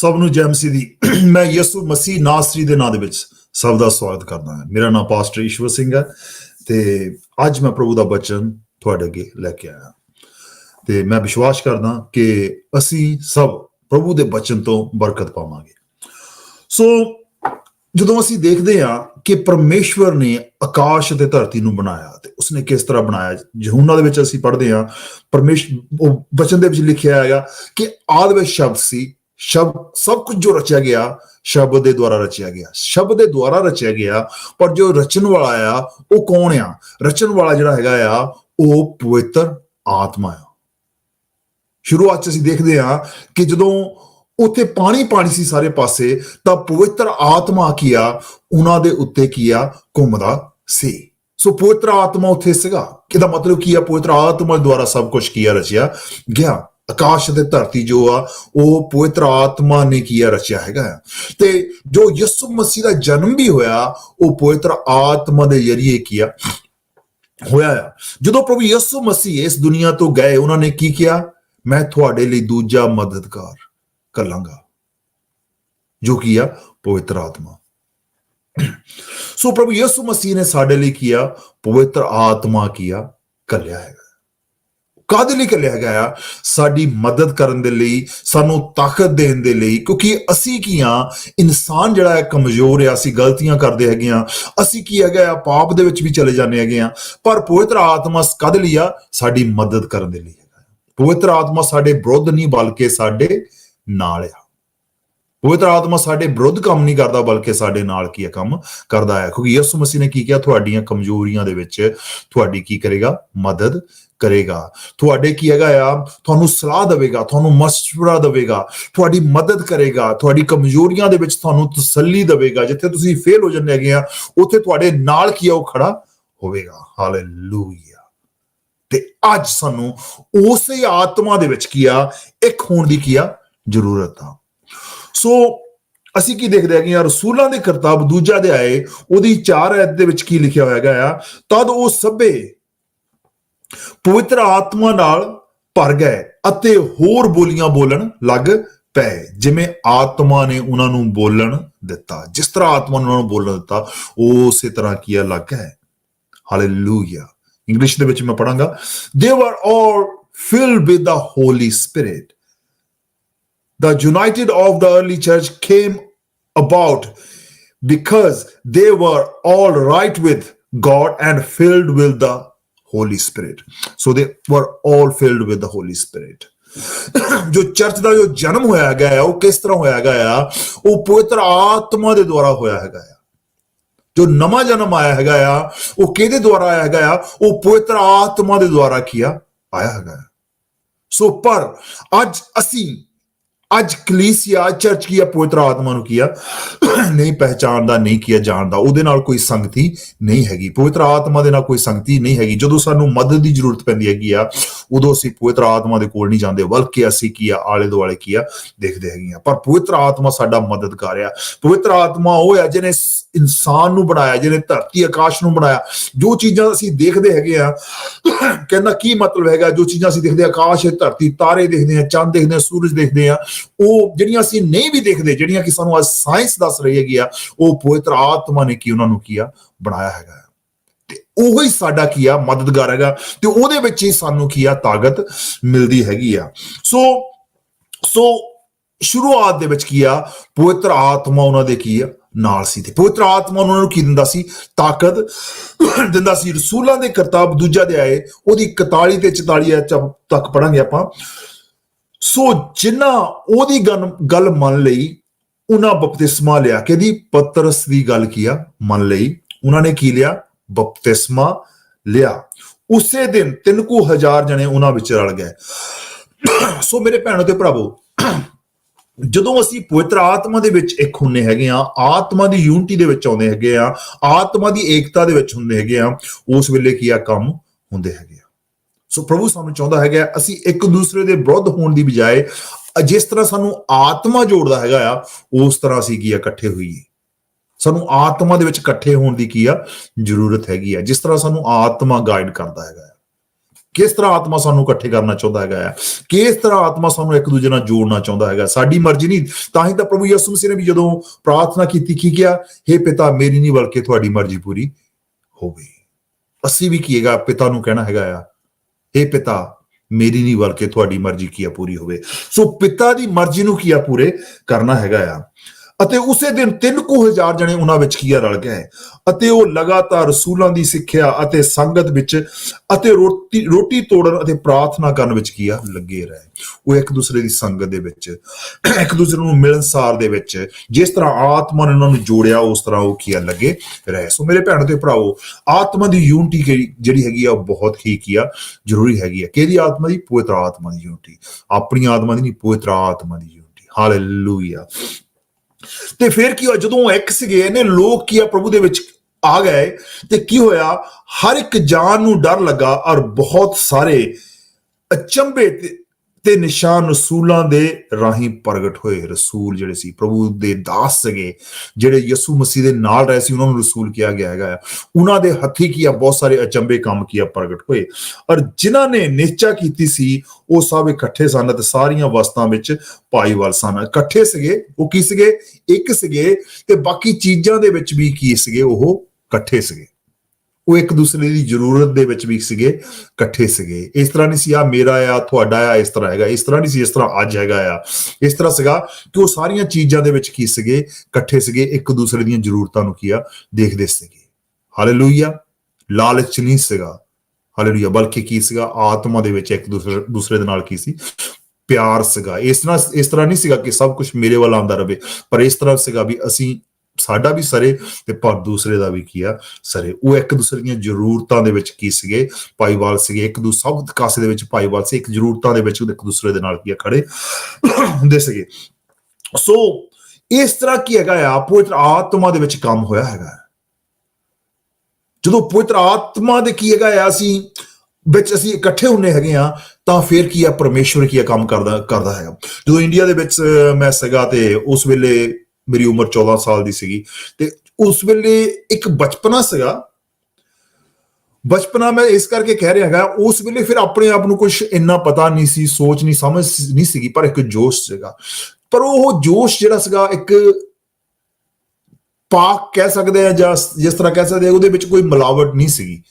ਸਭ ਨੂੰ ਜੈ ਮਸੀਹ ਦੀ। ਮੈਂ ਯਿਸੂ ਮਸੀਹ ਨਾਸਰੀ ਦੇ ਨਾਮ ਦੇ ਵਿੱਚ ਸਭ ਦਾ ਸਵਾਗਤ ਕਰਦਾ ਹਾਂ। ਮੇਰਾ ਨਾਮ ਪਾਸਟਰ ਈਸ਼ਵਰ ਸਿੰਘ ਹੈ ਤੇ ਅੱਜ ਮੈਂ ਪ੍ਰਭੂ ਦਾ ਬਚਨ ਤੁਹਾਡੇ ਅੱਗੇ ਲੈ ਕੇ ਆਇਆ। ਤੇ ਮੈਂ ਵਿਸ਼ਵਾਸ ਕਰਦਾ ਕਿ ਅਸੀਂ ਸਭ ਪ੍ਰਭੂ ਦੇ ਬਚਨ ਤੋਂ ਬਰਕਤ ਪਾਵਾਂਗੇ। ਸੋ ਜਦੋਂ ਅਸੀਂ ਦੇਖਦੇ ਹਾਂ ਕਿ ਪਰਮੇਸ਼ਵਰ ਨੇ ਆਕਾਸ਼ ਅਤੇ ਧਰਤੀ ਨੂੰ ਬਣਾਇਆ ਤੇ ਉਸਨੇ ਕਿਸ ਤਰ੍ਹਾਂ ਬਣਾਇਆ, ਯਹੂਨਾ ਦੇ ਵਿੱਚ ਅਸੀਂ ਪੜ੍ਹਦੇ ਹਾਂ, ਪਰਮੇਸ਼, ਉਹ ਬਚਨ ਦੇ ਵਿੱਚ ਲਿਖਿਆ ਹੈਗਾ ਕਿ ਆਦਿ ਵਿੱਚ ਸ਼ਬਦ ਸੀ ਸ਼ਬਦ ਸਭ ਕੁਝ ਜੋ ਰਚਿਆ ਗਿਆ ਸ਼ਬਦ ਦੇ ਦੁਆਰਾ ਰਚਿਆ ਗਿਆ। ਸ਼ਬਦ ਦੇ ਦੁਆਰਾ ਰਚਿਆ ਗਿਆ, ਪਰ ਜੋ ਰਚਣ ਵਾਲਾ ਆ, ਉਹ ਕੌਣ ਆ? ਰਚਣ ਵਾਲਾ ਜਿਹੜਾ ਹੈਗਾ ਆ, ਉਹ ਪਵਿੱਤਰ ਆਤਮਾ ਆ। ਸ਼ੁਰੂਆਤ ਚ ਅਸੀਂ ਦੇਖਦੇ ਹਾਂ ਕਿ ਜਦੋਂ ਉੱਥੇ ਪਾਣੀ ਪਾਣੀ ਸੀ ਸਾਰੇ ਪਾਸੇ, ਤਾਂ ਪਵਿੱਤਰ ਆਤਮਾ ਕੀ ਆ? ਉਹਨਾਂ ਦੇ ਉੱਤੇ ਕੀ ਆ? ਘੁੰਮਦਾ ਸੀ। ਸੋ ਪਵਿੱਤਰ ਆਤਮਾ ਉੱਥੇ ਸੀਗਾ। ਕਿਦਾ ਮਤਲਬ ਕੀ ਆ? ਪਵਿੱਤਰ ਆਤਮਾ ਦੁਆਰਾ ਸਭ ਕੁਝ ਕੀਆ ਰਚਿਆ ਗਿਆ। ਆਕਾਸ਼ ਤੇ ਧਰਤੀ ਜੋ ਆ, ਉਹ ਪਵਿੱਤਰ ਆਤਮਾ ਨੇ ਕੀਆ ਰਚਿਆ ਹੈਗਾ ਆ। ਤੇ ਜੋ ਯਿਸੂ ਮਸੀਹ ਦਾ ਜਨਮ ਵੀ ਹੋਇਆ, ਉਹ ਪਵਿੱਤਰ ਆਤਮਾ ਦੇ ਜ਼ਰੀਏ ਕੀਆ ਹੋਇਆ ਆ। ਜਦੋਂ ਪ੍ਰਭੂ ਯਿਸੂ ਮਸੀਹ ਇਸ ਦੁਨੀਆ ਤੋਂ ਗਏ, ਉਹਨਾਂ ਨੇ ਕੀ ਕਿਹਾ ਮੈਂ ਤੁਹਾਡੇ ਲਈ ਦੂਜਾ ਮਦਦਗਾਰ ਕਰ ਲਾਂਗਾ ਜੋ ਕੀ ਆ, ਪਵਿੱਤਰ ਆਤਮਾ। ਸੋ ਪ੍ਰਭੂ ਯਿਸੂ ਮਸੀਹ ਨੇ ਸਾਡੇ ਲਈ ਕੀਆ, ਪਵਿੱਤਰ ਆਤਮਾ ਕੀਆ ਕੱਲਿਆ ਹੈਗਾ। ਕਾਦੇ ਲਈ ਕੱਲਿਆ ਹੈਗਾ ਆ ਸਾਡੀ ਮਦਦ ਕਰਨ ਦੇ ਲਈ, ਸਾਨੂੰ ਤਾਕਤ ਦੇਣ ਦੇ ਲਈ, ਕਿਉਂਕਿ ਅਸੀਂ ਕੀ ਆ? ਇਨਸਾਨ ਜਿਹੜਾ ਹੈ ਕਮਜ਼ੋਰ ਆ, ਅਸੀਂ ਗਲਤੀਆਂ ਕਰਦੇ ਹੈਗੇ ਆ। ਅਸੀਂ ਕੀ ਹੈਗਾ ਆ? ਪਾਪ ਦੇ ਵਿੱਚ ਵੀ ਚਲੇ ਜਾਂਦੇ ਹੈਗੇ ਆ। ਪਰ ਪਵਿੱਤਰ ਆਤਮਾ ਕਦ ਲਈ ਆ, ਸਾਡੀ ਮਦਦ ਕਰਨ ਦੇ ਲਈ ਹੈਗਾ। ਪਵਿੱਤਰ ਆਤਮਾ ਸਾਡੇ ਵਿਰੁੱਧ ਨਹੀਂ, ਬਲਕਿ ਸਾਡੇ ਨਾਲ ਆ। ਪਵਿੱਤਰ ਆਤਮਾ ਸਾਡੇ ਵਿਰੁੱਧ ਕੰਮ ਨਹੀਂ ਕਰਦਾ, ਬਲਕਿ ਸਾਡੇ ਨਾਲ ਕੀ ਹੈ ਕੰਮ ਕਰਦਾ ਹੈ। ਕਿਉਂਕਿ ਯਿਸੂ ਮਸੀਹ ਨੇ ਕੀ ਕਿਹਾ? ਤੁਹਾਡੀਆਂ ਕਮਜ਼ੋਰੀਆਂ ਦੇ ਵਿੱਚ ਤੁਹਾਡੀ ਕੀ ਕਰੇਗਾ? ਮਦਦ ਕਰੇਗਾ। ਤੁਹਾਡੇ ਕੀ ਹੈਗਾ ਆ? ਤੁਹਾਨੂੰ ਸਲਾਹ ਦੇਵੇਗਾ, ਤੁਹਾਨੂੰ ਮਸ਼ਵਰਾ ਦੇਵੇਗਾ, ਤੁਹਾਡੀ ਮਦਦ ਕਰੇਗਾ, ਤੁਹਾਡੀ ਕਮਜ਼ੋਰੀਆਂ ਦੇ ਵਿੱਚ ਤੁਹਾਨੂੰ ਤਸੱਲੀ ਦੇਵੇਗਾ। ਜਿੱਥੇ ਤੁਸੀਂ ਫੇਲ ਹੋ ਜਾਂਦੇ ਹੈਗੇ ਆ, ਉੱਥੇ ਤੁਹਾਡੇ ਨਾਲ ਕੀ ਆ? ਉਹ ਖੜਾ ਹੋਵੇਗਾ। ਹਾਲੇਲੂਇਆ ਤੇ ਅੱਜ ਸਾਨੂੰ ਉਸੇ ਆਤਮਾ ਦੇ ਵਿੱਚ ਕੀ ਆ? ਇੱਕ ਹੋਣ ਦੀ ਕੀ ਆ? ਜ਼ਰੂਰਤ ਆ। ਸੋ ਅਸੀਂ ਕੀ ਦੇਖਦੇ ਹਾਂ ਕਿ ਯਾਰ ਰਸੂਲਾਂ ਦੇ ਕਰਤੱਵ ਦੂਜਾ ਦੇ ਆਏ ਉਹਦੀ 4 ਐਤ ਦੇ ਵਿੱਚ ਕੀ ਲਿਖਿਆ ਹੋਇਆ ਹੈਗਾ ਆ, ਤਦ ਉਹ ਸਭੇ ਪਵਿੱਤਰ ਆਤਮਾ ਨਾਲ ਭਰ ਗਏ ਅਤੇ ਹੋਰ ਬੋਲੀਆਂ ਬੋਲਣ ਲੱਗ ਪਏ। ਜਿਵੇਂ ਆਤਮਾ ਨੇ ਉਹਨਾਂ ਨੂੰ ਬੋਲਣ ਦਿੱਤਾ, ਜਿਸ ਤਰ੍ਹਾਂ ਆਤਮਾ ਨੇ ਉਹਨਾਂ ਨੂੰ ਬੋਲਣ ਦਿੱਤਾ ਉਹ ਉਸੇ ਤਰ੍ਹਾਂ ਕੀ ਲੱਗ ਹੈ ਹਾਲੇਲੂਇਆ ਇੰਗਲਿਸ਼ ਦੇ ਵਿੱਚ ਮੈਂ ਪੜਾਂਗਾ they were all filled with the holy spirit the united of the early church came about because they were all right with God and filled with the Holy Spirit. So they were all filled with the Holy Spirit. ਜੋ church ਦਾ ਜੋ ਜਨਮ ਹੋਇਆ ਹੈਗਾ ਆ ਉਹ ਕਿਸ ਤਰ੍ਹਾਂ ਹੋਇਆ ਹੈਗਾ ਆ ਉਹ ਪਵਿੱਤਰ ਆਤਮਾ ਦੇ ਦੁਆਰਾ ਹੋਇਆ ਹੈਗਾ ਆ ਜੋ ਨਵਾਂ ਜਨਮ ਆਇਆ ਹੈਗਾ ਆ ਉਹ ਕਿਹਦੇ ਦੁਆਰਾ ਆਇਆ ਹੈਗਾ ਆ ਉਹ ਪਵਿੱਤਰ ਆਤਮਾ ਦੇ ਦੁਆਰਾ ਕੀਆ ਆਇਆ ਹੈਗਾ ਆ। ਸੋ ਪਰ ਅੱਜ ਅਸੀਂ ਅੱਜ ਕਲੀਸਿਆ ਚਰਚ ਕੀ ਆ? ਪਵਿੱਤਰ ਆਤਮਾ ਨੂੰ ਕੀ ਆ? ਨਹੀਂ ਪਹਿਚਾਨਦਾ ਨਹੀਂ ਕੀਆ ਜਾਣਦਾ ਉਹਦੇ ਨਾਲ ਕੋਈ ਸੰਗਤੀ ਨਹੀਂ ਹੈਗੀ। ਪਵਿੱਤਰ ਆਤਮਾ ਦੇ ਨਾਲ ਕੋਈ ਸੰਗਤੀ ਨਹੀਂ ਹੈਗੀ। ਜਦੋਂ ਸਾਨੂੰ ਮਦਦ ਦੀ ਜ਼ਰੂਰਤ ਪੈਂਦੀ ਹੈਗੀ ਆ ਉਦੋਂ ਅਸੀਂ ਪਵਿੱਤਰ ਆਤਮਾ ਦੇ ਕੋਲ ਨਹੀਂ ਜਾਂਦੇ। ਬਲਕਿ ਅਸੀਂ ਕੀ ਆ? ਆਲੇ ਦੁਆਲੇ ਕੀ ਆ? ਦੇਖਦੇ ਹੈਗੇ ਆ। ਪਰ ਪਵਿੱਤਰ ਆਤਮਾ ਸਾਡਾ ਮਦਦਗਾਰ ਆ। ਪਵਿੱਤਰ ਆਤਮਾ ਉਹ ਹੈ ਜਿਹਨੇ ਇਨਸਾਨ ਨੂੰ ਬਣਾਇਆ ਜਿਹਨੇ ਧਰਤੀ ਆਕਾਸ਼ ਨੂੰ ਬਣਾਇਆ। ਜੋ ਚੀਜ਼ਾਂ ਅਸੀਂ ਦੇਖਦੇ ਹੈਗੇ ਆ ਕਹਿੰਦਾ ਕੀ ਮਤਲਬ ਹੈਗਾ? ਜੋ ਚੀਜ਼ਾਂ ਅਸੀਂ ਦੇਖਦੇ ਆ, ਆਕਾਸ਼ ਹੈ ਧਰਤੀ ਤਾਰੇ ਦੇਖਦੇ ਆ ਚੰਦ ਦੇਖਦੇ ਆ ਸੂਰਜ ਦੇਖਦੇ ਆ ਉਹ ਜਿਹੜੀਆਂ ਅਸੀਂ ਨਹੀਂ ਵੀ ਦੇਖਦੇ ਜਿਹੜੀਆਂ ਕਿ ਸਾਨੂੰ ਅੱਜ ਸਾਇੰਸ ਦੱਸ ਰਹੀ ਹੈਗੀ ਆ ਉਹ ਪਵਿੱਤਰ ਆਤਮਾ ਨੇ ਕੀ ਉਹਨਾਂ ਨੂੰ ਕੀਆ ਬਣਾਇਆ ਹੈਗਾ ਤੇ ਉਹੀ ਸਾਡਾ ਕੀ ਆ, ਮਦਦਗਾਰ ਹੈਗਾ ਤੇ ਉਹਦੇ ਵਿੱਚ ਹੀ ਸਾਨੂੰ ਕੀ ਆ, ਤਾਕਤ ਮਿਲਦੀ ਹੈਗੀ ਆ। ਸੋ ਸੋ ਸ਼ੁਰੂਆਤ ਦੇ ਵਿੱਚ ਕੀ ਆ, ਪਵਿੱਤਰ ਆਤਮਾ ਉਹਨਾਂ ਦੇ ਕੀ ਆ, ਨਾਲ ਸੀ ਤੇ ਪਵਿੱਤਰ ਆਤਮਾ ਉਹਨਾਂ ਨੂੰ ਕੀ ਦਿੰਦਾ ਸੀ? ਤਾਕਤ ਦਿੰਦਾ ਸੀ। ਰਸੂਲਾਂ ਦੇ ਕਰਤੱਵ ਦੂਜਾ ਦੇ ਆਏ ਉਹਦੀ 41 ਤੇ 44 ਤੱਕ ਪੜਾਂਗੇ ਆਪਾਂ। ਸੋ ਜਿਨ੍ਹਾਂ ਉਹਦੀ ਗੱਲ ਗੱਲ ਮੰਨ ਲਈ, ਉਹਨਾਂ ਬਪਤਿਸਮਾ ਲਿਆ। ਕਿਹਦੀ? ਪਤਰਸ ਦੀ ਗੱਲ ਕੀਆ ਮੰਨ ਲਈ। ਉਹਨਾਂ ਨੇ ਕੀ ਲਿਆ? ਬਪਤਿਸਮਾ ਲਿਆ। ਉਸੇ ਦਿਨ ਤਿੰਨ ਕੁ ਹਜ਼ਾਰ ਜਣੇ ਉਹਨਾਂ ਵਿੱਚ ਰਲ ਗਏ। ਸੋ ਮੇਰੇ ਭੈਣੋ ਤੇ ਭਰਾਵੋ, ਜਦੋਂ ਅਸੀਂ ਪਵਿੱਤਰ ਆਤਮਾ ਦੇ ਵਿੱਚ ਇੱਕ ਹੁੰਨੇ ਹੈਗੇ ਆ ਆਤਮਾ ਦੀ ਯੂਨਿਟੀ ਦੇ ਵਿੱਚ ਆਉਂਦੇ ਹੈਗੇ ਆ ਆਤਮਾ ਦੀ ਏਕਤਾ ਦੇ ਵਿੱਚ ਹੁੰਦੇ ਹੈਗੇ ਆ ਉਸ ਵੇਲੇ ਕੀ ਆ ਕੰਮ ਹੁੰਦੇ ਹੈਗੇ ਆ। ਸੋ ਪ੍ਰਭੂ ਸਾਨੂੰ ਚਾਹੁੰਦਾ ਹੈਗਾ ਅਸੀਂ ਇੱਕ ਦੂਸਰੇ ਦੇ ਵਿਰੁੱਧ ਹੋਣ ਦੀ ਬਜਾਏ, ਜਿਸ ਤਰ੍ਹਾਂ ਸਾਨੂੰ ਆਤਮਾ ਜੋੜਦਾ ਹੈਗਾ ਆ, ਉਸ ਤਰ੍ਹਾਂ ਅਸੀਂ ਕੀ ਆ, ਇਕੱਠੇ ਹੋਈਏ। ਸਾਨੂੰ ਆਤਮਾ ਦੇ ਵਿੱਚ ਇਕੱਠੇ ਹੋਣ ਦੀ ਕੀ ਆ? ਜ਼ਰੂਰਤ ਹੈਗੀ ਆ। ਜਿਸ ਤਰ੍ਹਾਂ ਸਾਨੂੰ ਆਤਮਾ ਗਾਈਡ ਕਰਦਾ ਹੈਗਾ ਆ। ਕਿਸ ਤਰ੍ਹਾਂ ਆਤਮਾ ਸਾਨੂੰ ਇਕੱਠੇ ਕਰਨਾ ਚਾਹੁੰਦਾ ਹੈਗਾ ਆ? ਕਿਸ ਤਰ੍ਹਾਂ ਆਤਮਾ ਸਾਨੂੰ ਇੱਕ ਦੂਜੇ ਨਾਲ ਜੋੜਨਾ ਚਾਹੁੰਦਾ ਹੈਗਾ? ਸਾਡੀ ਮਰਜ਼ੀ ਨਹੀਂ। ਤਾਂ ਹੀ ਤਾਂ ਪ੍ਰਭੂ ਯਿਸੂ ਮਸੀਹ ਨੇ ਵੀ ਜਦੋਂ ਪ੍ਰਾਰਥਨਾ ਕੀਤੀ, ਕੀ ਕਿਹਾ? हे ਪਿਤਾ, ਮੇਰੀ ਨਹੀਂ ਬਲਕਿ ਤੁਹਾਡੀ ਮਰਜ਼ੀ ਪੂਰੀ ਹੋਵੇ। ਅਸੀਂ ਵੀ ਕੀਏਗਾ ਪਿਤਾ ਨੂੰ ਕਹਿਣਾ ਹੈਗਾ ਆ। हे ਪਿਤਾ, ਮੇਰੀ ਨਹੀਂ ਬਲਕਿ ਤੁਹਾਡੀ ਮਰਜ਼ੀ ਕੀ ਆ? ਪੂਰੀ ਹੋਵੇ। ਸੋ ਪਿਤਾ ਦੀ ਮਰਜ਼ੀ ਨੂੰ ਕੀ ਆ? ਪੂਰੇ ਕਰਨਾ ਹੈਗਾ ਆ। ਅਤੇ ਉਸੇ ਦਿਨ 3000 ਜਣੇ ਉਹਨਾਂ ਵਿੱਚ ਕੀਆ ਆ, ਰਲ ਗਏ। ਅਤੇ ਉਹ ਲਗਾਤਾਰ ਰਸੂਲਾਂ ਦੀ ਸਿੱਖਿਆ ਅਤੇ ਸੰਗਤ ਵਿੱਚ ਅਤੇ ਰੋਟੀ ਰੋਟੀ ਤੋੜਨ ਅਤੇ ਪ੍ਰਾਰਥਨਾ ਕਰਨ ਵਿੱਚ ਕੀ ਆ, ਲੱਗੇ ਰਹੇ। ਉਹ ਇੱਕ ਦੂਸਰੇ ਦੀ ਸੰਗਤ ਦੇ ਵਿੱਚ, ਇੱਕ ਦੂਸਰੇ ਨੂੰ ਮਿਲਨਸਾਰ ਦੇ ਵਿੱਚ, ਜਿਸ ਤਰ੍ਹਾਂ ਆਤਮਾ ਨੇ ਉਹਨਾਂ ਨੂੰ ਜੋੜਿਆ, ਉਸ ਤਰ੍ਹਾਂ ਉਹ ਕੀ ਆ, ਲੱਗੇ ਰਹੇ। ਸੋ ਮੇਰੇ ਭੈਣੋ ਤੇ ਭਰਾਓ ਆਤਮਾ ਦੀ ਯੂਨਿਟੀ ਜਿਹੜੀ ਹੈਗੀ ਆ, ਉਹ ਬਹੁਤ ਹੀ ਕੀ ਆ, ਜ਼ਰੂਰੀ ਹੈਗੀ ਆ। ਕਿਹਦੀ ਆਤਮਾ ਦੀ? ਪਵਿੱਤਰ ਆਤਮਾ ਦੀ ਯੂਨਿਟੀ। ਆਪਣੀ ਆਤਮਾ ਦੀ ਨਹੀਂ, ਪਵਿੱਤਰ ਆਤਮਾ ਦੀ ਯੂਨਿਟੀ। ਹਾਲੇਲੂਇਆ ਤੇ ਫਿਰ ਕੀ ਹੋਇਆ? ਜਦੋਂ ਇੱਕ ਸੀਗੇ ਨੇ ਲੋਕ ਕੀ ਆ, ਪ੍ਰਭੂ ਦੇ ਵਿੱਚ ਆ ਗਏ ਤੇ ਕੀ ਹੋਇਆ? ਹਰ ਇੱਕ ਜਾਨ ਨੂੰ ਡਰ ਲੱਗਾ ਔਰ ਬਹੁਤ ਸਾਰੇ ਅਚੰਭੇ ਤੇ ਨਿਸ਼ਾਨ ਰਸੂਲਾਂ ਦੇ ਰਾਹੀਂ ਪ੍ਰਗਟ ਹੋਏ ਰਸੂਲ ਜਿਹੜੇ ਸੀ, ਪ੍ਰਭੂ ਦੇ ਦਾਸ ਸੀਗੇ, ਜਿਹੜੇ ਯਿਸੂ ਮਸੀਹ ਦੇ ਨਾਲ ਰਹੇ ਸੀ, ਉਹਨਾਂ ਨੂੰ ਰਸੂਲ ਕਿਹਾ ਗਿਆ ਹੈਗਾ ਉਹਨਾਂ ਦੇ ਹੱਥੀ ਕੀ ਆ, ਬਹੁਤ ਸਾਰੇ ਅਚੰਭੇ ਕੰਮ ਕੀ ਆ, ਪ੍ਰਗਟ ਹੋਏ। ਔਰ ਜਿਨ੍ਹਾਂ ਨੇ ਨਿਸ਼ਚਾ ਕੀਤੀ ਸੀ, ਉਹ ਸਭ ਇਕੱਠੇ ਸਨ ਤੇ ਸਾਰੀਆਂ ਵਸਤਾਂ ਵਿੱਚ ਭਾਈਵਾਲ ਸਨ। ਇਕੱਠੇ ਸੀਗੇ, ਉਹ ਕੀ ਸੀਗੇ? ਇੱਕ ਸੀਗੇ ਤੇ ਬਾਕੀ ਚੀਜ਼ਾਂ ਦੇ ਵਿੱਚ ਵੀ ਕੀ ਸੀਗੇ? ਉਹ ਇਕੱਠੇ ਸੀਗੇ। ਉਹ ਇੱਕ ਦੂਸਰੇ ਦੀ ਜ਼ਰੂਰਤ ਦੇ ਵਿੱਚ ਵੀ ਸੀਗੇ, ਇਕੱਠੇ ਸੀਗੇ। ਇਸ ਤਰ੍ਹਾਂ ਨਹੀਂ ਸੀ ਆ ਮੇਰਾ ਆ, ਤੁਹਾਡਾ ਆ, ਇਸ ਤਰ੍ਹਾਂ ਹੈਗਾ। ਇਸ ਤਰ੍ਹਾਂ ਨਹੀਂ ਸੀ, ਇਸ ਤਰ੍ਹਾਂ ਅੱਜ ਹੈਗਾ ਆ। ਇਸ ਤਰ੍ਹਾਂ ਸੀਗਾ ਕਿ ਉਹ ਸਾਰੀਆਂ ਚੀਜ਼ਾਂ ਦੇ ਵਿੱਚ ਕੀ ਸੀਗੇ? ਇਕੱਠੇ ਸੀਗੇ, ਇੱਕ ਦੂਸਰੇ ਦੀਆਂ ਜ਼ਰੂਰਤਾਂ ਨੂੰ ਕੀ ਆ? ਦੇਖਦੇ ਸੀਗੇ। ਹਾਲੇਲੂਇਆ ਲਾਲਚ ਨਹੀਂ ਸੀਗਾ। ਹਾਲੇਲੂਇਆ ਬਲਕਿ ਕੀ ਸੀਗਾ? ਆਤਮਾ ਦੇ ਵਿੱਚ ਇੱਕ ਦੂਸਰੇ ਦੂਸਰੇ ਦੇ ਨਾਲ ਕੀ ਸੀ? ਪਿਆਰ ਸੀਗਾ। ਇਸ ਤਰ੍ਹਾਂ ਇਸ ਤਰ੍ਹਾਂ ਨਹੀਂ ਸੀਗਾ ਕਿ ਸਭ ਕੁਝ ਮੇਰੇ ਵੱਲ ਆਉਂਦਾ ਰਵੇ ਪਰ ਇਸ ਤਰ੍ਹਾਂ ਸੀਗਾ ਵੀ ਅਸੀਂ ਸਾਡਾ ਵੀ ਸਰੇ ਤੇ ਪਰ ਦੂਸਰੇ ਦਾ ਵੀ ਕੀ ਆ? ਸਰੇ। ਉਹ ਇੱਕ ਦੂਸਰੇ ਦੀਆਂ ਜ਼ਰੂਰਤਾਂ ਦੇ ਵਿੱਚ ਕੀ ਸੀਗੇ? ਭਾਈਵਾਲ ਸੀਗੇ। ਇੱਕ ਦੂ, ਸਭ ਕਾਸੇ ਦੇ ਵਿੱਚ ਭਾਈਵਾਲ ਸੀ। ਇੱਕ ਜ਼ਰੂਰਤਾਂ ਦੇ ਵਿੱਚ ਇੱਕ ਦੂਸਰੇ ਦੇ ਨਾਲ ਕੀ ਆ? ਖੜੇ ਹੁੰਦੇ ਸੀਗੇ। ਸੋ ਇਸ ਤਰ੍ਹਾਂ ਕੀ ਹੈਗਾ ਆ? ਪਵਿੱਤਰ ਆਤਮਾ ਦੇ ਵਿੱਚ ਕੰਮ ਹੋਇਆ ਹੈਗਾ ਜਦੋਂ ਪਵਿੱਤਰ ਆਤਮਾ ਦੇ ਕੀ ਹੈਗਾ ਆ? ਅਸੀਂ ਵਿੱਚ ਅਸੀਂ ਇਕੱਠੇ ਹੁੰਨੇ ਹੈਗੇ ਆ, ਤਾਂ ਫਿਰ ਕੀ ਆ? ਪਰਮੇਸ਼ਵਰ ਕੀ ਆ ਕੰਮ ਕਰਦਾ ਕਰਦਾ ਹੈਗਾ। ਜਦੋਂ ਇੰਡੀਆ ਦੇ ਵਿੱਚ ਮੈਂ ਸੀਗਾ ਤੇ ਉਸ ਵੇਲੇ ਮੇਰੀ ਉਮਰ 14 ਸਾਲ ਦੀ ਸੀਗੀ ਤੇ ਉਸ ਵੇਲੇ ਇੱਕ ਬਚਪਨਾ ਸੀਗਾ। ਬਚਪਨਾ ਮੈਂ ਇਸ ਕਰਕੇ ਕਹਿ ਰਿਹਾ ਹੈਗਾ, ਉਸ ਵੇਲੇ ਫਿਰ ਆਪਣੇ ਆਪ ਨੂੰ ਕੁਝ ਇੰਨਾ ਪਤਾ ਨਹੀਂ ਸੀ, ਸੋਚ ਨਹੀਂ, ਸਮਝ ਨਹੀਂ ਸੀਗੀ, ਪਰ ਇੱਕ ਜੋਸ਼ ਸੀਗਾ। ਪਰ ਉਹ ਜੋਸ਼ ਜਿਹੜਾ ਸੀਗਾ, ਇੱਕ ਪਾਕ ਕਹਿ ਸਕਦੇ ਆ ਜਾਂ ਜਿਸ ਤਰ੍ਹਾਂ ਕਹਿ ਸਕਦੇ ਆ, ਉਹਦੇ ਵਿੱਚ ਕੋਈ ਮਿਲਾਵਟ ਨਹੀਂ ਸੀਗੀ।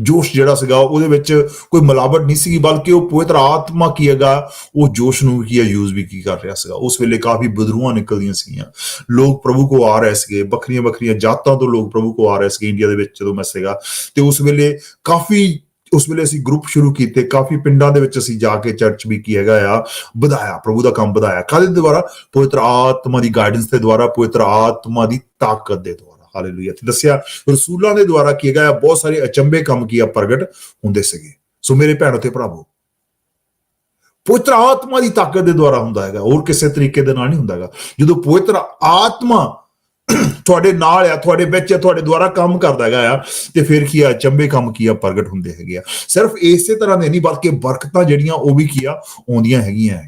ਜੋਸ਼ ਜਿਹੜਾ ਸੀਗਾ, ਉਹਦੇ ਵਿੱਚ ਕੋਈ ਮਿਲਾਵਟ ਨਹੀਂ ਸੀਗੀ, ਬਲਕਿ ਉਹ ਪਵਿੱਤਰ ਆਤਮਾ ਕੀ ਹੈਗਾ, ਉਹ ਜੋਸ਼ ਨੂੰ ਕੀ ਹੈ ਯੂਜ਼ ਵੀ ਕੀ ਕਰ ਰਿਹਾ ਸੀਗਾ। ਉਸ ਵੇਲੇ ਕਾਫੀ ਬਦਰੂਆਂ ਨਿਕਲਦੀਆਂ ਸੀਗੀਆਂ। ਲੋਕ ਪ੍ਰਭੂ ਕੋ ਆ ਰਹੇ ਸੀਗੇ, ਵੱਖਰੀਆਂ ਵੱਖਰੀਆਂ ਜਾਤਾਂ ਤੋਂ ਲੋਕ ਪ੍ਰਭੂ ਕੋ ਆ ਰਹੇ ਸੀਗੇ ਇੰਡੀਆ ਦੇ ਵਿੱਚ ਜਦੋਂ ਮੈਂ ਸੀਗਾ। ਤੇ ਉਸ ਵੇਲੇ ਕਾਫੀ, ਉਸ ਵੇਲੇ ਅਸੀਂ ਗਰੁੱਪ ਸ਼ੁਰੂ ਕੀਤੇ, ਕਾਫੀ ਪਿੰਡਾਂ ਦੇ ਵਿੱਚ ਅਸੀਂ ਜਾ ਕੇ ਚਰਚ ਵੀ ਕੀ ਹੈਗਾ ਆ, ਵਧਾਇਆ, ਪ੍ਰਭੂ ਦਾ ਕੰਮ ਵਧਾਇਆ। ਕਾਹਦੇ ਦੁਆਰਾ? ਪਵਿੱਤਰ ਆਤਮਾ ਦੀ ਗਾਈਡੈਂਸ ਦੇ ਦੁਆਰਾ, ਪਵਿੱਤਰ ਆਤਮਾ ਦੀ ਤਾਕਤ ਦੇ ਦੁਆਰਾ। ਹਾਲੇਲੂਇਆ ਤੇ ਦੱਸਿਆ, ਰਸੂਲਾਂ ਦੇ ਦੁਆਰਾ ਕੀ ਹੈਗਾ ਬਹੁਤ ਸਾਰੇ ਅਚੰਬੇ ਕੰਮ ਕੀ ਆ ਪ੍ਰਗਟ ਹੁੰਦੇ ਸੀਗੇ। ਸੋ ਮੇਰੇ ਭੈਣੋ ਤੇ ਭਰਾਵੋ, ਪਵਿੱਤਰ ਆਤਮਾ ਦੀ ਤਾਕਤ ਦੇ ਦੁਆਰਾ ਹੁੰਦਾ ਹੈਗਾ, ਹੋਰ ਕਿਸੇ ਤਰੀਕੇ ਦੇ ਨਾਲ ਨਹੀਂ ਹੁੰਦਾ ਹੈਗਾ। ਜਦੋਂ ਪਵਿੱਤਰ ਆਤਮਾ ਤੁਹਾਡੇ ਨਾਲ ਆ, ਤੁਹਾਡੇ ਵਿੱਚ ਆ, ਤੁਹਾਡੇ ਦੁਆਰਾ ਕੰਮ ਕਰਦਾ ਹੈਗਾ ਆ, ਤੇ ਫਿਰ ਕੀ ਆ ਚੰਬੇ ਕੰਮ ਕੀ ਆ ਪ੍ਰਗਟ ਹੁੰਦੇ ਹੈਗੇ ਆ। ਸਿਰਫ ਇਸੇ ਤਰ੍ਹਾਂ ਦੇ ਨਹੀਂ, ਬਲਕਿ ਬਰਕਤਾਂ ਜਿਹੜੀਆਂ ਉਹ ਵੀ ਕੀ ਆ ਆਉਂਦੀਆਂ ਹੈਗੀਆਂ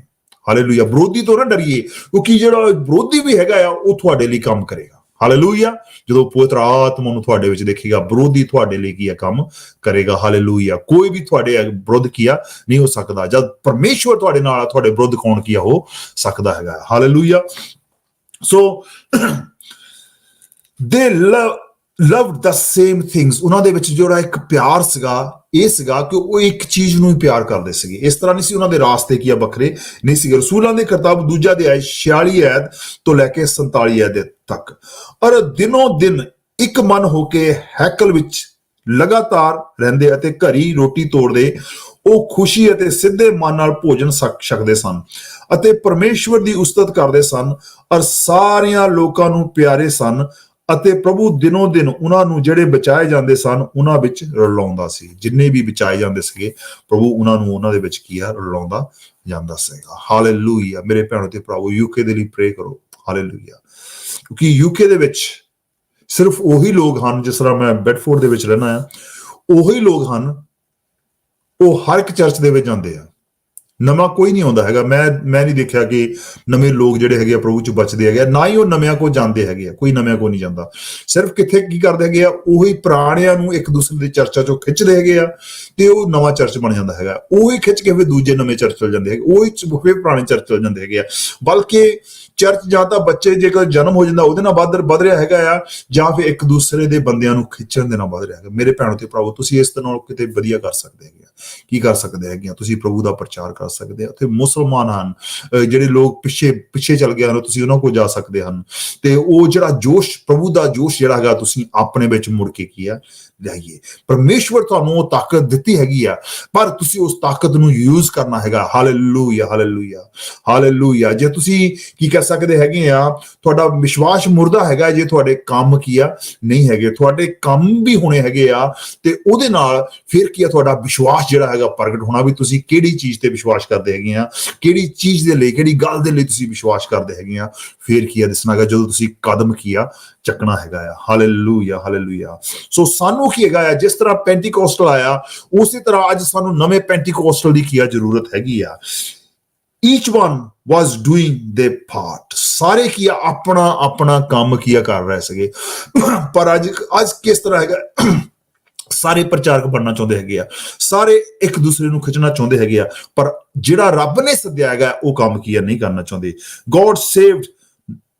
ਹਾਲੇਲੂਇਆ ਵਿਰੋਧੀ ਤੋਂ ਨਾ ਡਰੀਏ, ਕਿਉਂਕਿ ਜਿਹੜਾ ਵਿਰੋਧੀ ਵੀ ਹੈਗਾ ਆ, ਉਹ ਤੁਹਾਡੇ ਲਈ ਕੰਮ ਕਰੇਗਾ। ਹਾਲੇਲੂਇਆ ਜਦੋਂ ਪਵਿੱਤਰ ਆਤਮਾ ਨੂੰ ਤੁਹਾਡੇ ਵਿੱਚ ਦੇਖੇਗਾ, ਵਿਰੋਧੀ ਤੁਹਾਡੇ ਲਈ ਕੀ ਆ ਕੰਮ ਕਰੇਗਾ? ਹਾਲੇਲੂਇਆ ਕੋਈ ਵੀ ਤੁਹਾਡੇ ਵਿਰੁੱਧ ਕੀਆ ਨਹੀਂ ਹੋ ਸਕਦਾ। ਜਦ ਪਰਮੇਸ਼ਵਰ ਤੁਹਾਡੇ ਨਾਲ ਆ, ਤੁਹਾਡੇ ਵਿਰੁੱਧ ਕੌਣ ਕੀਆ ਹੋ ਸਕਦਾ ਹੈਗਾ। Hallelujah so they love loved the same things ਉਹਨਾਂ ਦੇ ਵਿੱਚ ਜਿਹੜਾ ਇੱਕ ਪਿਆਰ ਸੀਗਾ, ਇਹ ਸੀਗਾ ਕਿ ਉਹ ਇੱਕ ਚੀਜ਼ ਨੂੰ ਹੀ ਪਿਆਰ ਕਰਦੇ ਸੀਗੇ। ਇਸ ਤਰ੍ਹਾਂ ਨਹੀਂ ਸੀ ਉਹਨਾਂ ਦੇ ਰਾਸਤੇ ਕੀ ਆ ਵੱਖਰੇ, ਨਹੀਂ ਸੀਗੇ। ਰਸੂਲਾਂ ਦੇ ਕਿਤਾਬ ਦੂਜਾ ਦੇ ਆਇ 46 ਐਤ ਤੋਂ ਲੈ ਕੇ 47 ਐਤ ਤੱਕ। ਔਰ ਦਿਨੋਂ ਦਿਨ ਇੱਕ ਮਨ ਹੋ ਕੇ ਹੈਕਲ ਵਿੱਚ ਲਗਾਤਾਰ ਰਹਿੰਦੇ ਅਤੇ ਘਰੀ ਰੋਟੀ ਤੋੜਦੇ, ਉਹ ਖੁਸ਼ੀ ਅਤੇ ਸਿੱਧੇ ਮਨ ਨਾਲ ਭੋਜਨ ਛਕਦੇ ਸਨ ਅਤੇ ਪਰਮੇਸ਼ਵਰ ਦੀ ਉਸਤਤ ਕਰਦੇ ਸਨ ਔਰ ਸਾਰਿਆਂ ਲੋਕਾਂ ਨੂੰ ਪਿਆਰੇ ਸਨ। ਅਤੇ ਪ੍ਰਭੂ ਦਿਨੋਂ ਦਿਨ ਉਹਨਾਂ ਨੂੰ ਜਿਹੜੇ ਬਚਾਏ ਜਾਂਦੇ ਸਨ, ਉਹਨਾਂ ਵਿੱਚ ਰਲਾਉਂਦਾ ਸੀ। ਜਿੰਨੇ ਵੀ ਬਚਾਏ ਜਾਂਦੇ ਸੀਗੇ, ਪ੍ਰਭੂ ਉਹਨਾਂ ਨੂੰ ਉਹਨਾਂ ਦੇ ਵਿੱਚ ਕੀ ਆ, ਰਲਾਉਂਦਾ ਜਾਂਦਾ ਸੀਗਾ। ਹਾਲੇਲੂਇਆ ਮੇਰੇ ਭੈਣੋ ਤੇ ਭਰਾਵੋ ਯੂਕੇ ਦੇ ਲਈ ਪ੍ਰੇ ਕਰੋ। ਹਾਲੇਲੂਇਆ ਕਿਉਂਕਿ ਯੂਕੇ ਦੇ ਵਿੱਚ ਸਿਰਫ ਉਹੀ ਲੋਕ ਹਨ, ਜਿਸ ਤਰ੍ਹਾਂ ਮੈਂ ਬੈਡਫੋਰਡ ਦੇ ਵਿੱਚ ਰਹਿਣਾ ਆ, ਉਹੀ ਲੋਕ ਹਨ, ਉਹ ਹਰ ਇੱਕ ਚਰਚ ਦੇ ਵਿੱਚ ਜਾਂਦੇ ਆ। ਨਵਾਂ ਕੋਈ ਨਹੀਂ ਆਉਂਦਾ ਹੈਗਾ। ਮੈਂ ਮੈਂ ਨਹੀਂ ਦੇਖਿਆ ਕਿ ਨਵੇਂ ਲੋਕ ਜਿਹੜੇ ਹੈਗੇ ਆ ਪ੍ਰਭੂ ਚ ਬਚਦੇ ਹੈਗੇ ਆ। ਨਾ ਹੀ ਉਹ ਨਵਿਆਂ ਕੋ ਜਾਂਦੇ ਹੈਗੇ ਆ। ਕੋਈ ਨਵਿਆਂ ਕੋ ਨਹੀਂ ਜਾਂਦਾ। ਸਿਰਫ ਕਿੱਥੇ ਕੀ ਕਰਦੇ ਹੈਗੇ ਆ, ਉਹੀ ਪੁਰਾਣਿਆਂ ਨੂੰ ਇੱਕ ਦੂਸਰੇ ਦੀ ਚਰਚਾ ਚੋਂ ਖਿੱਚਦੇ ਹੈਗੇ ਆ ਤੇ ਉਹ ਨਵਾਂ ਚਰਚ ਬਣ ਜਾਂਦਾ ਹੈਗਾ। ਉਹੀ ਖਿੱਚ ਕੇ ਫਿਰ ਦੂਜੇ ਨਵੇਂ ਚਰਚ ਚਲ ਜਾਂਦੇ ਹੈਗੇ। ਉਹੀ ਫਿਰ ਪੁਰਾਣੇ ਚਰਚ ਚਲ ਜਾਂਦੇ ਹੈਗੇ ਆ। ਬਲਕਿ ਚਰਚ ਜਾਂ ਤਾਂ ਬੱਚੇ ਜੇਕਰ ਜਨਮ ਹੋ ਜਾਂਦਾ, ਉਹਦੇ ਨਾਲ ਵੱਧ ਵੱਧ ਰਿਹਾ ਹੈਗਾ ਆ, ਜਾਂ ਫਿਰ ਇੱਕ ਦੂਸਰੇ ਦੇ ਬੰਦਿਆਂ ਨੂੰ ਖਿੱਚਣ ਦੇ ਨਾਲ ਵੱਧ ਰਿਹਾ ਹੈਗਾ। ਮੇਰੇ ਭੈਣੋ ਤੇ ਭਰਾਵੋ, ਤੁਸੀਂ ਇਸ ਤਰ੍ਹਾਂ ਕਿਤੇ ਵਧੀਆ ਕਰ ਸਕਦੇ ਹੈਗੇ ਆ। ਕੀ ਕਰ ਸਕਦੇ ਹੈਗੇ ਆ? ਤੁਸੀਂ ਪ੍ਰਭੂ ਦਾ ਪ੍ਰਚਾਰ ਕਰ ਸਕਦੇ ਆ। ਉੱਥੇ ਮੁਸਲਮਾਨ ਹਨ ਜਿਹੜੇ ਲੋਕ ਪਿੱਛੇ ਪਿੱਛੇ ਚੱਲ ਗਏ ਹਨ, ਤੁਸੀਂ ਉਹਨਾਂ ਕੋਲ ਜਾ ਸਕਦੇ ਹਨ। ਤੇ ਉਹ ਜਿਹੜਾ ਜੋਸ਼, ਪ੍ਰਭੂ ਦਾ ਜੋਸ਼ ਜਿਹੜਾ ਹੈਗਾ, ਤੁਸੀਂ ਆਪਣੇ ਵਿੱਚ ਮੁੜ ਕੇ ਕੀ ਆ? ਲਿਆਈਏ ਪਰਮੇਸ਼ਵਰ ਤੁਹਾਨੂੰ ਉਹ ਤਾਕਤ ਦਿੱਤੀ ਹੈਗੀ ਆ, ਪਰ ਤੁਸੀਂ ਉਸ ਤਾਕਤ ਨੂੰ ਯੂਜ਼ ਕਰਨਾ ਹੈਗਾ। ਹਾਲੇਲੂਇਆ ਹਾਲੇਲੂਇਆ ਹਾਲੇਲੂਇਆ ਜੇ ਤੁਸੀਂ ਕੀ ਕਹਿ ਸਕਦੇ ਹੈਗੇ ਆ, ਤੁਹਾਡਾ ਵਿਸ਼ਵਾਸ ਮੁਰਦਾ ਹੈਗਾ ਜੇ ਤੁਹਾਡੇ ਕੰਮ ਕੀ ਆ, ਨਹੀਂ ਹੈਗੇ। ਤੁਹਾਡੇ ਕੰਮ ਵੀ ਹੋਣੇ ਹੈਗੇ ਆ ਤੇ ਉਹਦੇ ਨਾਲ ਫਿਰ ਕੀ ਆ, ਤੁਹਾਡਾ ਵਿਸ਼ਵਾਸ ਜਿਹੜਾ ਹੈਗਾ ਪ੍ਰਗਟ ਹੋਣਾ ਵੀ ਤੁਸੀਂ ਕਿਹੜੀ ਚੀਜ਼ ਤੇ ਵਿਸ਼ਵਾਸ ਕਰਦੇ ਹੈਗੇ ਆ, ਕਿਹੜੀ ਚੀਜ਼ ਦੇ ਲਈ, ਕਿਹੜੀ ਗੱਲ ਦੇ ਲਈ ਤੁਸੀਂ ਵਿਸ਼ਵਾਸ ਕਰਦੇ ਹੈਗੇ ਆ। ਫਿਰ ਕੀ ਆ ਦਿਸਣਾਗਾ ਜਦੋਂ ਤੁਸੀਂ ਕਦਮ ਕੀ ਆ, ਚੱਕਣਾ ਹੈਗਾ ਆ। ਹਾਲੇਲੂਇਆ ਹਾਲੇਲੂਇਆ ਸੋ ਸਾਨੂੰ ਕੀ ਹੈਗਾ ਜਿਸ ਤਰ੍ਹਾਂ ਪੈਂਟੀਕੋਸਟਲ ਆਇਆ, ਉਸੇ ਤਰ੍ਹਾਂ ਅੱਜ ਸਾਨੂੰ ਨਵੇਂ ਪੈਂਟੀਕੋਸਟਲ ਦੀ ਕੀ ਜ਼ਰੂਰਤ ਹੈਗੀ ਆ? Each one was doing the part ਸਾਰੇ ਕੀ ਆਪਣਾ ਆਪਣਾ ਕੰਮ ਕੀਆ ਕਰ ਰਹੇ ਸੀਗੇ। ਪਰ ਅੱਜ ਅੱਜ ਕਿਸ ਤਰ੍ਹਾਂ ਹੈਗਾ? ਸਾਰੇ ਪ੍ਰਚਾਰਕ ਬਣਨਾ ਚਾਹੁੰਦੇ ਹੈਗੇ ਆ। ਸਾਰੇ ਇੱਕ ਦੂਸਰੇ ਨੂੰ ਖਿੱਚਣਾ ਚਾਹੁੰਦੇ ਹੈਗੇ ਆ। ਪਰ ਜਿਹੜਾ ਰੱਬ ਨੇ ਸੱਦਿਆ ਹੈਗਾ, ਉਹ ਕੰਮ ਕੀਆ ਨਹੀਂ ਕਰਨਾ ਚਾਹੁੰਦੇ। God saved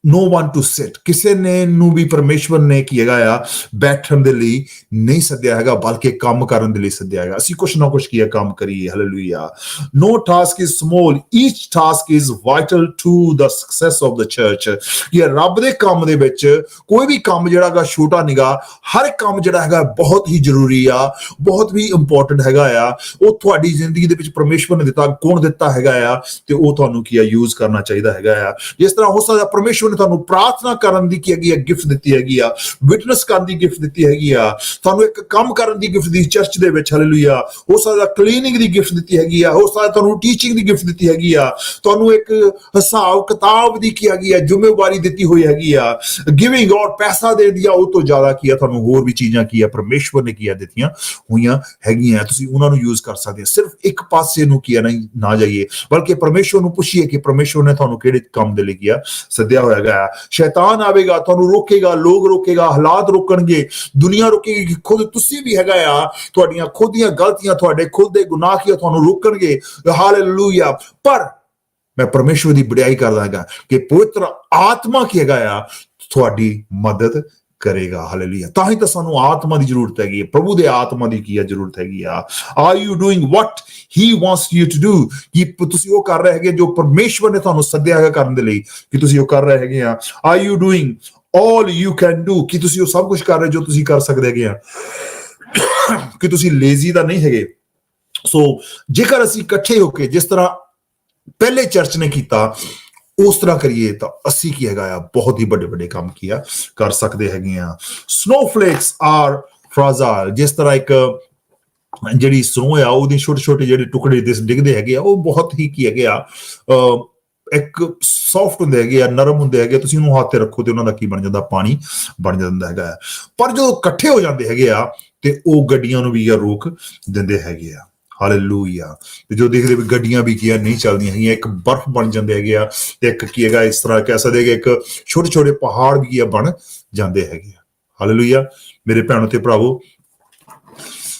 no one to sit ਕਿਸੇ ਨੇ ਨੂੰ ਵੀ ਪਰਮੇਸ਼ਵਰ ਨੇ ਕੀ ਹੈਗਾ ਆ, ਬੈਠਣ ਦੇ ਲਈ ਨਹੀਂ ਸੱਦਿਆ ਹੈਗਾ, ਬਲਕਿ ਕੰਮ ਕਰਨ ਦੇ ਲਈ ਸੱਦਿਆ ਹੈਗਾ। ਅਸੀਂ ਕੁਛ ਨਾ ਕੁਛ ਕੀਆ ਕੰਮ ਕਰੀਏ। Hallelujah no task is small. Each task is vital to the success of the church. ਇਹ ਰੱਬ ਦੇ ਕੰਮ ਦੇ ਵਿੱਚ ਕੋਈ ਵੀ ਕੰਮ ਜਿਹੜਾ ਹੈਗਾ, ਛੋਟਾ ਨਿਗਾ ਹਰ ਕੰਮ ਜਿਹੜਾ ਹੈਗਾ ਬਹੁਤ ਹੀ ਜ਼ਰੂਰੀ ਆ, ਬਹੁਤ ਵੀ ਇੰਪੋਰਟੈਂਟ ਹੈਗਾ ਆ। ਉਹ ਤੁਹਾਡੀ ਜ਼ਿੰਦਗੀ ਦੇ ਵਿੱਚ ਪਰਮੇਸ਼ਵਰ ਨੇ ਦਿੱਤਾ ਗੁਣ ਦਿੱਤਾ ਹੈਗਾ ਆ, ਤੇ ਉਹ ਤੁਹਾਨੂੰ ਕੀ ਆ ਯੂਜ਼ ਕਰਨਾ ਚਾਹੀਦਾ ਹੈਗਾ ਆ। ਜਿਸ ਤਰ੍ਹਾਂ ਹੋ ਸਕਦਾ ਪਰਮੇਸ਼ਵਰ ਨੇ ਤੁਹਾਨੂੰ ਪ੍ਰਾਰਥਨਾ ਕਰਨ ਦੀ ਕੀ ਹੈਗੀ ਆ ਗਿਫਟ ਦਿੱਤੀ ਹੈਗੀ ਆ ਵਿਟਨੈਸ ਕਰਨ ਦੀ ਗਿਫਟ ਦਿੱਤੀ ਹੈਗੀ ਆ, ਤੁਹਾਨੂੰ ਇੱਕ ਕੰਮ ਕਰਨ ਦੀ ਗਿਫਟ ਦੀ ਚਰਚ ਦੇ ਵਿੱਚ ਹਾਲੇਲੂਇਆ ਹੋ ਸਕਦਾ ਕਲੀਨਿੰਗ ਦੀ ਗਿਫਟ ਦਿੱਤੀ ਹੈਗੀ ਆ, ਹੋ ਸਕਦਾ ਤੁਹਾਨੂੰ ਟੀਚਿੰਗ ਦੀ ਗਿਫਟ ਦਿੱਤੀ ਹੈਗੀ ਆ, ਤੁਹਾਨੂੰ ਇੱਕ ਹਿਸਾਬ ਕਿਤਾਬ ਦੀ ਕੀ ਹੈਗੀ ਆ, ਜ਼ਿੰਮੇਵਾਰੀ ਦਿੱਤੀ ਹੋਈ ਹੈਗੀ ਆ ਗਿਵਿੰਗ ਔਰ ਪੈਸਾ ਦੇ ਦਿਆ ਉਹ ਤੋਂ ਜ਼ਿਆਦਾ ਕੀ ਆ, ਤੁਹਾਨੂੰ ਹੋਰ ਵੀ ਚੀਜ਼ਾਂ ਕੀ ਆ, ਪਰਮੇਸ਼ਵਰ ਨੇ ਕੀ ਆ ਦਿੱਤੀਆਂ ਹੋਈਆਂ ਹੈਗੀਆਂ ਤੁਸੀਂ ਉਹਨਾਂ ਨੂੰ ਯੂਜ਼ ਕਰ ਸਕਦੇ ਹੋ ਸਿਰਫ ਇੱਕ ਪਾਸੇ ਨੂੰ ਕੀ ਆ ਨਾ ਜਾਈਏ, ਬਲਕਿ ਪਰਮੇਸ਼ਵਰ ਨੂੰ ਪੁੱਛੀਏ ਕਿ ਪਰਮੇਸ਼ਵਰ ਨੇ ਤੁਹਾਨੂੰ ਕਿਹੜੇ ਕੰਮ ਦੇ ਲਈ ਕੀ ਆ, ਸੱਦਿਆ ਹੋਇਆ ਹੈਗਾ। ਸ਼ੈਤਾਨ ਆਵੇਗਾ, ਤੁਹਾਨੂੰ ਰੋਕੇਗਾ, ਲੋਕ ਰੋਕੇਗਾ, ਹਾਲਾਤ ਰੋਕਣਗੇ, ਦੁਨੀਆ ਰੋਕੇਗੀ ਖੁਦ ਤੁਸੀਂ ਵੀ ਹੈਗਾ ਆ, ਤੁਹਾਡੀਆਂ ਖੁਦ ਦੀਆਂ ਗਲਤੀਆਂ, ਤੁਹਾਡੇ ਖੁਦ ਦੇ ਗੁਨਾਹ ਕੀ ਆ, ਤੁਹਾਨੂੰ ਰੋਕਣਗੇ। ਹਾਲੇਲੂਇਆ। ਪਰ ਮੈਂ ਪਰਮੇਸ਼ਵਰ ਦੀ ਬੜਾਈ ਕਰਦਾ ਹੈਗਾ ਕਿ ਪਵਿੱਤਰ ਆਤਮਾ ਕੀ ਹੈਗਾ ਆ, ਤੁਹਾਡੀ ਮਦਦ ਕਰੇਗਾ ਹਾਲੇਲੂਇਆ ਤਾਂ ਹੀ ਤਾਂ ਸਾਨੂੰ ਆਤਮਾ ਦੀ ਜ਼ਰੂਰਤ ਹੈਗੀ ਹੈ, ਪ੍ਰਭੂ ਦੇ ਆਤਮਾ ਦੀ ਕੀ ਜ਼ਰੂਰਤ ਹੈਗੀ ਆ। Are you doing what he wants you to do ਕਿ ਤੁਸੀਂ ਉਹ ਕਰ ਰਹੇ ਹੈਗੇ ਜੋ ਪਰਮੇਸ਼ਵਰ ਨੇ ਤੁਹਾਨੂੰ ਸੱਦਿਆ ਹੈਗਾ ਕਰਨ ਦੇ ਲਈ, ਕਿ ਤੁਸੀਂ ਉਹ ਕਰ ਰਹੇ ਹੈਗੇ ਆ? Are you doing all you can do ਕਿ ਤੁਸੀਂ ਉਹ ਸਭ ਕੁਝ ਕਰ ਰਹੇ ਜੋ ਤੁਸੀਂ ਕਰ ਸਕਦੇ ਹੈਗੇ ਆ? ਕਿ ਤੁਸੀਂ ਲੇਜ਼ੀ ਤਾਂ ਨਹੀਂ ਹੈਗੇ? ਸੋ ਜੇਕਰ ਅਸੀਂ ਇਕੱਠੇ ਹੋ ਕੇ ਜਿਸ ਤਰ੍ਹਾਂ ਪਹਿਲੇ ਚਰਚ ਨੇ ਕੀਤਾ ਉਸ ਤਰ੍ਹਾਂ ਕਰੀਏ ਤਾਂ ਅਸੀਂ ਕੀ ਹੈਗਾ ਆ ਬਹੁਤ ਹੀ ਵੱਡੇ ਵੱਡੇ ਕੰਮ ਕੀ ਆ ਕਰ ਸਕਦੇ ਹੈਗੇ ਆ। ਸਨੋਫਲੇਕਸ ਆਰ ਫਰਾਜ਼ਾਈਲ ਜਿਸ ਤਰ੍ਹਾਂ ਇੱਕ ਜਿਹੜੀ ਸਨੋ ਆ ਉਹਦੇ ਛੋਟੇ ਛੋਟੇ ਜਿਹੜੇ ਟੁਕੜੇ ਦਿਸ ਡਿੱਗਦੇ ਹੈਗੇ ਆ ਉਹ ਬਹੁਤ ਹੀ ਕੀ ਹੈਗੇ ਆ ਇੱਕ ਸੌਫਟ ਹੁੰਦੇ ਹੈਗੇ ਆ ਨਰਮ ਹੁੰਦੇ ਹੈਗੇ ਆ, ਤੁਸੀਂ ਉਹਨੂੰ ਹੱਥ ਤੇ ਰੱਖੋ ਤੇ ਉਹਨਾਂ ਦਾ ਕੀ ਬਣ ਜਾਂਦਾ ਪਾਣੀ ਬਣ ਜਾਂਦਾ ਹੈਗਾ ਆ। ਪਰ ਜਦੋਂ ਇਕੱਠੇ ਹੋ ਜਾਂਦੇ ਹੈਗੇ ਆ ਤੇ ਉਹ ਗੱਡੀਆਂ ਨੂੰ ਵੀ ਆ ਰੋਕ ਦਿੰਦੇ ਹੈਗੇ ਆ। ਹਾਲੇਲੂਇਆ ਤੇ ਜੋ ਦੇਖਦੇ ਵੀ ਗੱਡੀਆਂ ਵੀ ਕੀ ਆ, ਨਹੀਂ ਚੱਲਦੀਆਂ ਹੈਗੀਆਂ, ਇੱਕ ਬਰਫ਼ ਬਣ ਜਾਂਦੇ ਹੈਗੇ ਆ ਤੇ ਇੱਕ ਕੀ ਹੈਗਾ, ਇਸ ਤਰ੍ਹਾਂ ਕਹਿ ਸਕਦੇ ਹੈਗੇ, ਇੱਕ ਛੋਟੇ ਛੋਟੇ ਪਹਾੜ ਵੀ ਕੀ ਆ, ਬਣ ਜਾਂਦੇ ਹੈਗੇ ਆ। ਹਾਲੇਲੂਇਆ ਮੇਰੇ ਭੈਣੋ ਤੇ ਭਰਾਵੋ,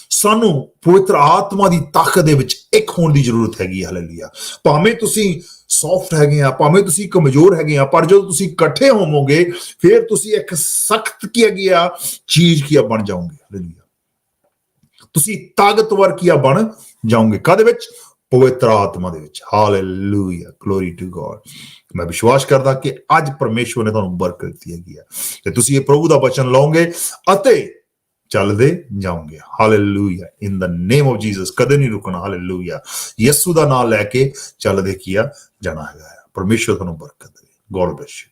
ਸਾਨੂੰ ਪਵਿੱਤਰ ਆਤਮਾ ਦੀ ਤਾਕਤ ਦੇ ਵਿੱਚ ਇੱਕ ਹੋਣ ਦੀ ਜ਼ਰੂਰਤ ਹੈਗੀ ਹੈ ਹਾਲੇਲੂਇਆ ਭਾਵੇਂ ਤੁਸੀਂ ਸੌਫਟ ਹੈਗੇ ਆ, ਭਾਵੇਂ ਤੁਸੀਂ ਕਮਜ਼ੋਰ ਹੈਗੇ ਆ, ਪਰ ਜਦੋਂ ਤੁਸੀਂ ਇਕੱਠੇ ਹੋਵੋਗੇ, ਫਿਰ ਤੁਸੀਂ ਇੱਕ ਸਖਤ ਕੀ ਹੈਗੀ ਆ, ਚੀਜ਼ ਕੀ ਆ, ਬਣ ਜਾਓਗੇ। ਹਾਲੇਲੂਇਆ ਤੁਸੀਂ ਤਾਕਤਵਰ ਕੀ ਆ ਬਣ ਜਾਓਗੇ। ਕਾਦੇ ਵਿੱਚ? ਪਵਿੱਤਰ ਆਤਮਾ ਦੇ ਵਿੱਚ। ਹਾਲੇਲੂਇਆ ਗਲੋਰੀ ਟੂ ਗੋਡ ਮੈਂ ਵਿਸ਼ਵਾਸ ਕਰਦਾ ਕਿ ਅੱਜ ਪਰਮੇਸ਼ਵਰ ਨੇ ਤੁਹਾਨੂੰ ਬਰਕਤ ਦਿੱਤੀ ਹੈਗੀ ਹੈ ਤੇ ਤੁਸੀਂ ਇਹ ਪ੍ਰਭੂ ਦਾ ਬਚਨ ਲਓਗੇ ਅਤੇ ਚੱਲਦੇ ਜਾਓਗੇ। Hallelujah in the name of Jesus ਕਦੇ ਨਹੀਂ ਰੁਕਣਾ। ਹਾਲੇਲੂਇਆ ਯਿਸੂ ਦਾ ਨਾਮ ਲੈ ਕੇ ਚੱਲਦੇ ਕੀਆ ਜਾਣਾ ਹੈਗਾ ਆ। ਪਰਮੇਸ਼ਵਰ ਤੁਹਾਨੂੰ ਬਰਕਤ ਦੇਵੇ ਗੋਡ ਬlesਸ ਯੂ